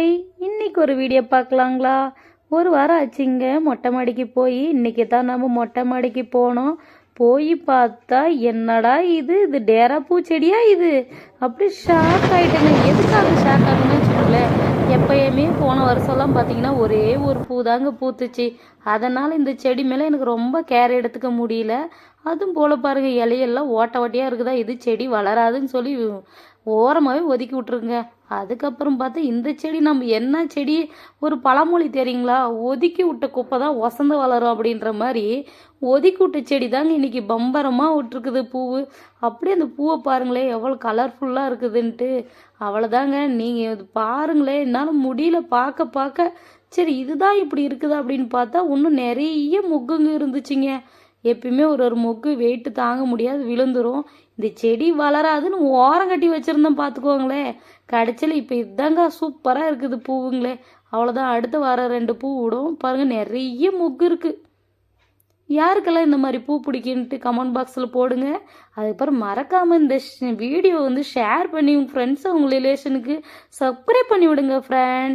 Hi இன்னைக்கு ஒரு video பார்க்கலாங்களா? ஒரு வாரம் ஆச்சுங்க. மொட்டை மாடிக்கு போய் இன்னைக்கு தான் நம்ம மொட்டை மாடிக்கு போனோம். போய் பார்த்தா என்னடா இது? இது டேரா பூச்செடியா இது? அப்படி ஷாக் ஆகிட்டேங்க எதுக்காக ஷாக் ஆகுன்னு வச்சுக்கோங்களேன். எப்பயுமே போன வருஷம்லாம் பார்த்தீங்கன்னா ஒரே ஒரு பூ தாங்க பூத்துச்சு. அதனால் இந்த செடி மேலே எனக்கு ரொம்ப கேர் எடுத்துக்க முடியல. அதுவும் போல் பாருங்கள் இலையெல்லாம் ஓட்ட ஓட்டையாக இருக்குதா? இது செடி வளராதுன்னு சொல்லி ஓரமாகவே ஒதுக்கி விட்ருங்க அதுக்கப்புறம் பார்த்தா இந்த செடி நம்ம என்ன செடி? ஒரு பழமொழி தெரியுங்களா? ஒதுக்கி விட்ட குப்பை தான் ஒசந்து வளரும் அப்படின்ற மாதிரி ஒதுக்கி விட்ட செடி தாங்க இன்றைக்கி பம்பரமாக விட்டுருக்குது பூவு. அப்படியே அந்த பூவை பாருங்களேன் எவ்வளோ கலர்ஃபுல்லாக இருக்குதுன்ட்டு. அவ்வளோதாங்க நீங்கள் இது பாருங்களேன் என்னால் முடியல பார்க்க பார்க்க. சரி இதுதான் இப்படி இருக்குது அப்படின்னு பார்த்தா இன்னும் நிறைய முக்குங்க இருந்துச்சுங்க. எப்பயுமே ஒரு ஒரு மொக்கு வெயிட்டு தாங்க முடியாது விழுந்துரும். இந்த செடி வளராதுன்னு ஓரம் கட்டி வச்சுருந்தோம் பார்த்துக்கோங்களேன் கடைசியில் இப்போ இதாங்க சூப்பராக இருக்குது பூவுங்களே. அவ்வளோதான் அடுத்து வர ரெண்டு பூ விடும். பாருங்கள் நிறைய மொக்கு இருக்குது யாருக்கெல்லாம் இந்த மாதிரி பூ பிடிக்குன்ட்டு கமெண்ட் பாக்ஸில் போடுங்க. அதுக்கப்புறம் மறக்காமல் இந்த வீடியோ வந்து ஷேர் பண்ணி உங்கள் ஃப்ரெண்ட்ஸ் உங்கள் ரிலேஷனுக்கு சப்ஸ்கிரைப் பண்ணி விடுங்க ஃப்ரெண்ட்